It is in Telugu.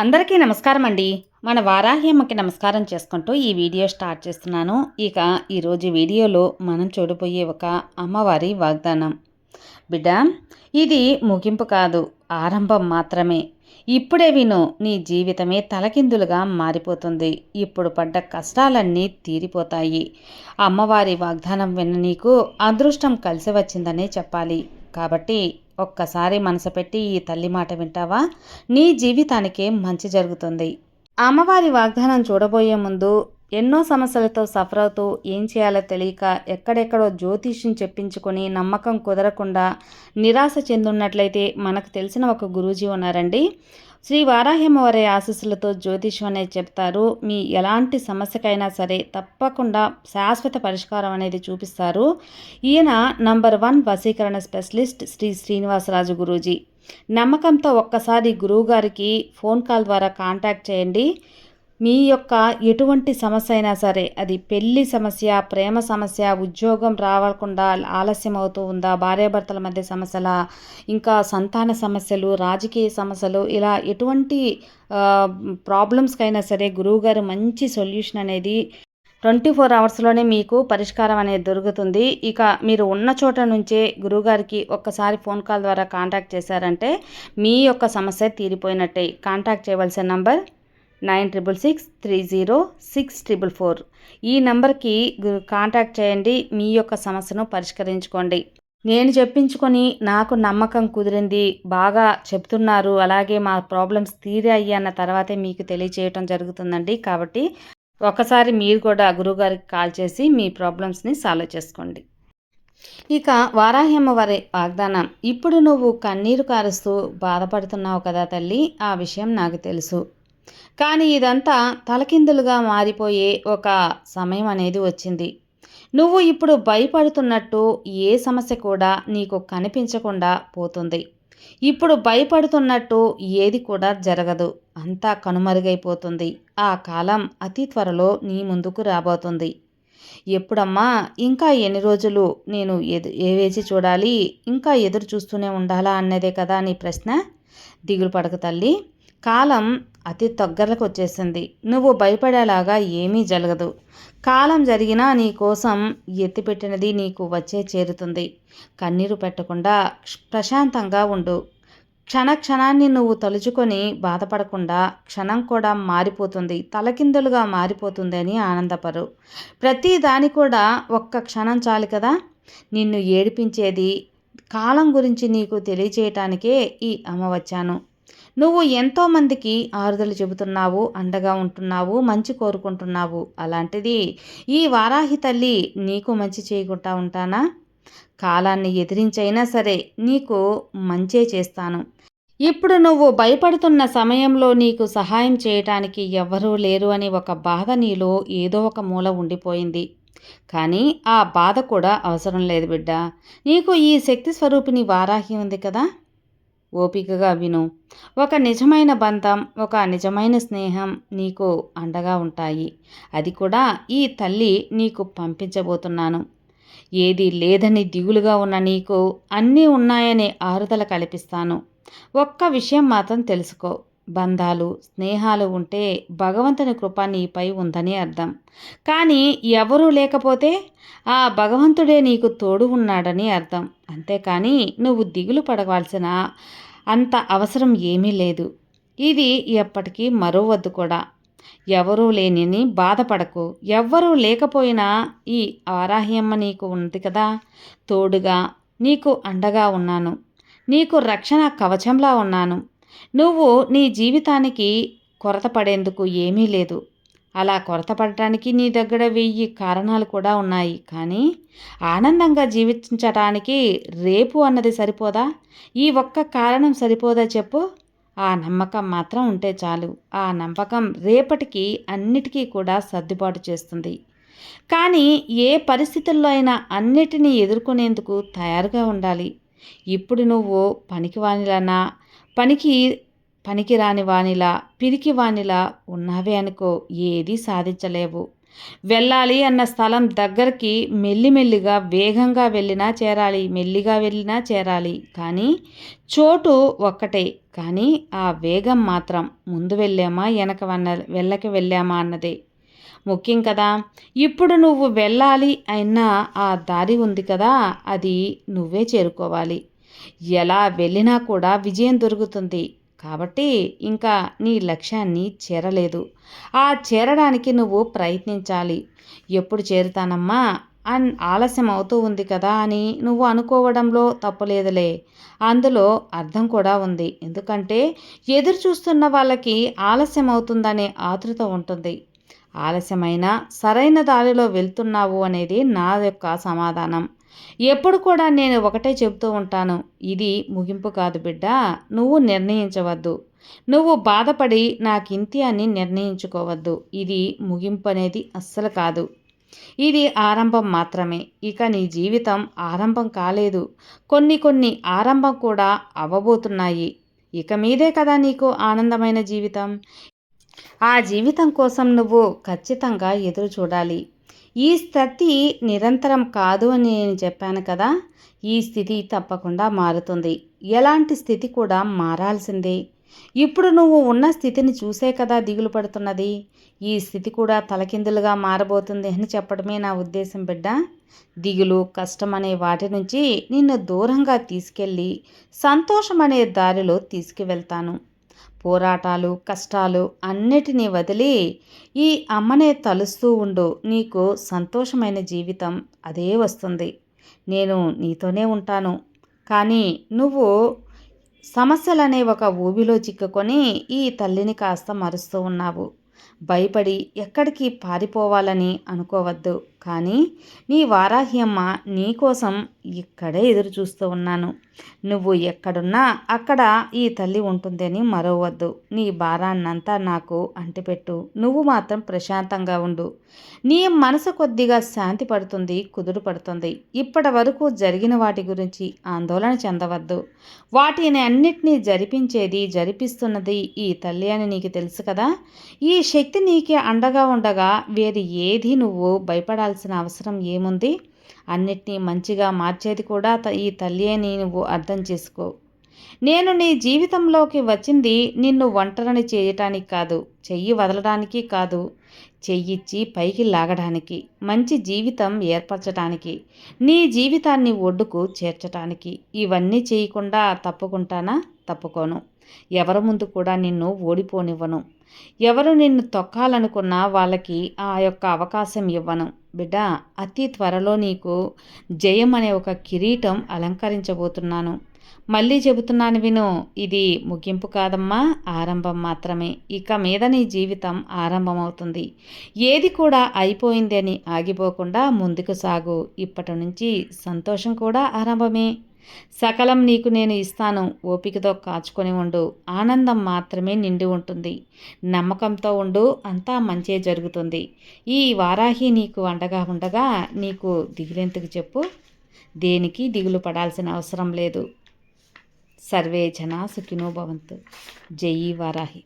అందరికీ నమస్కారం అండి. మన వారాహి అమ్మకి నమస్కారం చేసుకుంటూ ఈ వీడియో స్టార్ట్ చేస్తున్నాను. ఇక ఈరోజు వీడియోలో మనం చూడబోయే ఒక అమ్మవారి వాగ్దానం. బిడ్డ ఇది ముగింపు కాదు ఆరంభం మాత్రమే. ఇప్పుడే విను నీ జీవితమే తలకిందులుగా మారిపోతుంది. ఇప్పుడు పడ్డ కష్టాలన్నీ తీరిపోతాయి. అమ్మవారి వాగ్దానం విన్న నీకు అదృష్టం కలిసి వచ్చిందనే చెప్పాలి. కాబట్టి ఒక్కసారి మనసు పెట్టి ఈ తల్లి మాట వింటావా? నీ జీవితానికి మంచి జరుగుతుంది. అమ్మవారి వాగ్దానం చూడబోయే ముందు ఎన్నో సమస్యలతో సఫర్ అవుతూ ఏం చేయాలో తెలియక ఎక్కడెక్కడో జ్యోతిష్యం చెప్పించుకొని నమ్మకం కుదరకుండా నిరాశ చెందున్నట్లయితే మనకు తెలిసిన ఒక గురూజీ ఉన్నారండి. శ్రీ వారాహ్యమవారి ఆశీస్సులతో జ్యోతిషం అనేది చెప్తారు. మీ ఎలాంటి సమస్యకైనా సరే తప్పకుండా శాశ్వత పరిష్కారం అనేది చూపిస్తారు. ఈయన నంబర్ వన్ వశీకరణ స్పెషలిస్ట్ శ్రీ శ్రీనివాసరాజు గురూజీ. నమ్మకంతో ఒక్కసారి గురువుగారికి ఫోన్ కాల్ ద్వారా కాంటాక్ట్ చేయండి. మీ యొక్క ఎటువంటి సమస్య అయినా సరే అది పెళ్ళి సమస్య ప్రేమ సమస్య ఉద్యోగం రావకుండా ఆలస్యం అవుతూ ఉందా? భార్యాభర్తల మధ్య సమస్యల? ఇంకా సంతాన సమస్యలు రాజకీయ సమస్యలు ఇలా ఎటువంటి ప్రాబ్లమ్స్కైనా సరే గురువుగారు మంచి సొల్యూషన్ అనేది ట్వంటీ ఫోర్ అవర్స్లోనే మీకు పరిష్కారం అనేది దొరుకుతుంది. ఇక మీరు ఉన్న చోట నుంచే గురువుగారికి ఒక్కసారి ఫోన్ కాల్ ద్వారా కాంటాక్ట్ చేశారంటే మీ యొక్క సమస్య తీరిపోయినట్టే. కాంటాక్ట్ చేయవలసిన number nine triple six three zero six triple four. ఈ నెంబర్కి కాంటాక్ట్ చేయండి. మీ యొక్క సమస్యను పరిష్కరించుకోండి. నేను చెప్పించుకొని నాకు నమ్మకం కుదిరింది. బాగా చెప్తున్నారు. అలాగే మా ప్రాబ్లమ్స్ తీరాయి అన్న తర్వాతే మీకు తెలియచేయటం జరుగుతుందండి. కాబట్టి ఒకసారి మీరు కూడా గురువుగారికి కాల్ చేసి మీ ప్రాబ్లమ్స్ని సాల్వ్ చేసుకోండి. ఇక వారాహ్యమ్మ వారి వాగ్దానం. ఇప్పుడు నువ్వు కన్నీరు కారుస్తూ బాధపడుతున్నావు కదా తల్లి. ఆ విషయం నాకు తెలుసు. కానీ ఇదంతా తలకిందులుగా మారిపోయే ఒక సమయం అనేది వచ్చింది. నువ్వు ఇప్పుడు భయపడుతున్నట్టు ఏ సమస్య కూడా నీకు కనిపించకుండా పోతుంది. ఇప్పుడు భయపడుతున్నట్టు ఏది కూడా జరగదు. అంతా కనుమరుగైపోతుంది. ఆ కాలం అతి త్వరలో నీ ముందుకు రాబోతుంది. ఎప్పుడమ్మా ఇంకా ఎన్ని రోజులు నేను ఎదు ఏవేసి చూడాలి? ఇంకా ఎదురు చూస్తూనే ఉండాలా అన్నదే కదా నీ ప్రశ్న? దిగులు పడక తల్లి. కాలం అతి దగ్గరకు వచ్చేసింది నువ్వు భయపడేలాగా ఏమీ జరగదు. కాలం జరిగినా నీ కోసం ఎత్తిపెట్టినది నీకు వచ్చే చేరుతుంది. కన్నీరు పెట్టకుండా ప్రశాంతంగా ఉండు. క్షణ క్షణాన్ని నువ్వు తలుచుకొని బాధపడకుండా క్షణం కూడా మారిపోతుంది. తలకిందులుగా మారిపోతుంది అని ఆనందపరు ప్రతి దాని కూడా ఒక్క క్షణం చాలు కదా? నిన్ను ఏడిపించేది కాలం గురించి నీకు తెలియచేయటానికే ఈ అమ్మ వచ్చాను నువ్వు ఎంతోమందికి ఆరుదలు చెబుతున్నావు అండగా ఉంటున్నావు మంచి కోరుకుంటున్నావు. అలాంటిది ఈ వారాహి తల్లి నీకు మంచి చేయకుండా ఉంటానా? కాలాన్ని ఎదిరించైనా సరే నీకు మంచే చేస్తాను. ఇప్పుడు నువ్వు భయపడుతున్న సమయంలో నీకు సహాయం చేయటానికి ఎవ్వరూ లేరు అని ఒక బాధ నీలో ఏదో ఒక మూల ఉండిపోయింది. కానీ ఆ బాధ కూడా అవసరం లేదు బిడ్డ. నీకు ఈ శక్తి స్వరూపిణి వారాహి ఉంది కదా? ఓపికగా విను. ఒక నిజమైన బంధం ఒక నిజమైన స్నేహం నీకు అండగా ఉంటాయి. అది కూడా ఈ తల్లి నీకు పంపించబోతున్నాను. ఏది లేదని దిగులుగా ఉన్న నీకు అన్నీ ఉన్నాయని ఆరుదల కల్పిస్తాను. ఒక్క విషయం మాత్రం తెలుసుకో. బంధాలు స్నేహాలు ఉంటే భగవంతుని కృప నీపై ఉందని అర్థం. కానీ ఎవరూ లేకపోతే ఆ భగవంతుడే నీకు తోడు ఉన్నాడని అర్థం. అంతేకాని నువ్వు దిగులు పడవలసిన అంత అవసరం ఏమీ లేదు. ఇది ఎప్పటికీ మరోవద్దు కూడా. ఎవరూ లేనిని బాధపడకు. ఎవ్వరూ లేకపోయినా ఈ వారాహ్యమ్మ నీకు ఉంది కదా. తోడుగా నీకు అండగా ఉన్నాను. నీకు రక్షణ కవచంలా ఉన్నాను. నువ్వు నీ జీవితానికి కొరత పడేందుకు ఏమీ లేదు. అలా కొరత పడటానికి నీ దగ్గర వెయ్యి కారణాలు కూడా ఉన్నాయి. కానీ ఆనందంగా జీవించటానికి రేపు అన్నది సరిపోదా? ఈ ఒక్క కారణం సరిపోదా చెప్పు. ఆ నమ్మకం మాత్రం ఉంటే చాలు. ఆ నమ్మకం రేపటికి అన్నిటికీ కూడా సర్దుబాటు చేస్తుంది. కానీ ఏ పరిస్థితుల్లో అయినా అన్నిటినీ ఎదుర్కొనేందుకు తయారుగా ఉండాలి. ఇప్పుడు నువ్వు పనికివానిలనా పనికి పనికిరాని వానిలా పిరికి వానిలా ఉన్నావే అనుకో ఏదీ సాధించలేవు. వెళ్ళాలి అన్న స్థలం దగ్గరికి మెల్లిమెల్లిగా వేగంగా వెళ్ళినా చేరాలి మెల్లిగా వెళ్ళినా చేరాలి. కానీ చోటు ఒక్కటే కానీ ఆ వేగం మాత్రం ముందు వెళ్ళామా వెనక వన్న వెళ్ళకి వెళ్ళామా అన్నదే. ముఖ్యం కదా ఇప్పుడు నువ్వు వెళ్ళాలి అయినా ఆ దారి ఉంది కదా అది నువ్వే చేరుకోవాలి. ఎలా వెళ్ళినా కూడా విజయం దొరుకుతుంది. కాబట్టి ఇంకా నీ లక్ష్యాన్ని చేరలేదు. ఆ చేరడానికి నువ్వు ప్రయత్నించాలి. ఎప్పుడు చేరుతానమ్మా? అన్ ఆలస్యం అవుతూ ఉంది కదా అని నువ్వు అనుకోవడంలో తప్పులేదులే అందులో అర్థం కూడా ఉంది. ఎందుకంటే ఎదురు చూస్తున్న వాళ్ళకి ఆలస్యం అవుతుందనే ఆతృత ఉంటుంది. ఆలస్యమైన సరైన దారిలో వెళ్తున్నావు అనేది నా యొక్క సమాధానం. ఎప్పుడు కూడా నేను ఒకటే చెబుతూ ఉంటాను ఇది ముగింపు కాదు బిడ్డ నువ్వు నిర్ణయించవద్దు. నువ్వు బాధపడి నాకింతి అని నిర్ణయించుకోవద్దు ఇది ముగింపు అనేది అస్సలు కాదు. ఇది ఆరంభం మాత్రమే ఇక నీ జీవితం ఆరంభం కాలేదు. కొన్ని కొన్ని ఆరంభం కూడా అవ్వబోతున్నాయి ఇక మీదే కదా నీకు ఆనందమైన జీవితం? ఆ జీవితం కోసం నువ్వు ఖచ్చితంగా ఎదురు చూడాలి. ఈ స్థితి నిరంతరం కాదు అని నేను చెప్పాను కదా ఈ స్థితి తప్పకుండా మారుతుంది. ఎలాంటి స్థితి కూడా మారాల్సిందే. ఇప్పుడు నువ్వు ఉన్న స్థితిని చూసే కదా దిగులు పడుతున్నది. ఈ స్థితి కూడా తలకిందులుగా మారబోతుంది అని చెప్పడమే నా ఉద్దేశం బిడ్డ. దిగులు కష్టం అనే వాటి నుంచి నిన్ను దూరంగా తీసుకెళ్ళి సంతోషం అనే దారిలో తీసుకువెళ్తాను. పోరాటాలు కష్టాలు అన్నిటినీ వదిలి ఈ అమ్మనే తలుస్తూ ఉండు. నీకు సంతోషమైన జీవితం అదే వస్తుంది. నేను నీతోనే ఉంటాను. కానీ నువ్వు సమస్యలనే ఒక ఊబిలో చిక్కుకొని ఈ తల్లిని కాస్త మరుస్తూ ఉన్నావు. భయపడి ఎక్కడికి పారిపోవాలని అనుకోవద్దు. కానీ నీ వారాహ్యమ్మ నీకోసం ఇక్కడే ఎదురు చూస్తూ ఉన్నాను. నువ్వు ఎక్కడున్నా అక్కడ ఈ తల్లి ఉంటుందని మరవద్దు నీ భారాన్నంతా నాకు అంటిపెట్టు. నువ్వు మాత్రం ప్రశాంతంగా ఉండు. నీ మనసు కొద్దిగా శాంతి పడుతుంది కుదురు పడుతుంది. ఇప్పటి వరకు జరిగిన వాటి గురించి ఆందోళన చెందవద్దు. వాటిని అన్నిటినీ జరిపించేది జరిపిస్తున్నది ఈ తల్లి అని నీకు తెలుసు కదా? ఈ శక్తి నీకే అండగా ఉండగా వేరు ఏది నువ్వు భయపడాల్సిన అవసరం ఏముంది? అన్నిటినీ మంచిగా మార్చేది కూడా ఈ తల్లి అని నువ్వు అర్థం చేసుకో. నేను నీ జీవితంలోకి వచ్చింది నిన్ను ఒంటరిని చేయటానికి కాదు చెయ్యి వదలడానికి కాదు చెయ్యిచ్చి పైకి లాగడానికి మంచి జీవితం ఏర్పరచడానికి నీ జీవితాన్ని ఒడ్డుకు చేర్చటానికి. ఇవన్నీ చేయకుండా తప్పుకుంటానా? తప్పుకోను. ఎవరి ముందు కూడా నిన్ను ఓడిపోనివ్వను. ఎవరు నిన్ను తొక్కాలనుకున్నా వాళ్ళకి ఆ యొక్క అవకాశం ఇవ్వను. బిడ్డ అతి త్వరలో నీకు జయం అనే ఒక కిరీటం అలంకరించబోతున్నాను. మళ్ళీ చెబుతున్నాను విను ఇది ముగింపు కాదమ్మా ఆరంభం మాత్రమే. ఇక మీద నీ జీవితం ఆరంభమవుతుంది. ఏది కూడా అయిపోయింది అని ఆగిపోకుండా ముందుకు సాగు. ఇప్పటి నుంచి సంతోషం కూడా ఆరంభమే. సకలం నీకు నేను ఇస్తాను. ఓపికతో కాచుకొని ఉండు. ఆనందం మాత్రమే నిండి ఉంటుంది. నమ్మకంతో ఉండు. అంతా మంచే జరుగుతుంది. ఈ వారాహి నీకు అండగా ఉండగా నీకు దిగులెందుకు చెప్పు? దేనికి దిగులు పడాల్సిన అవసరం లేదు. సర్వే జనా సుఖినో భవంతు. జై వారాహి.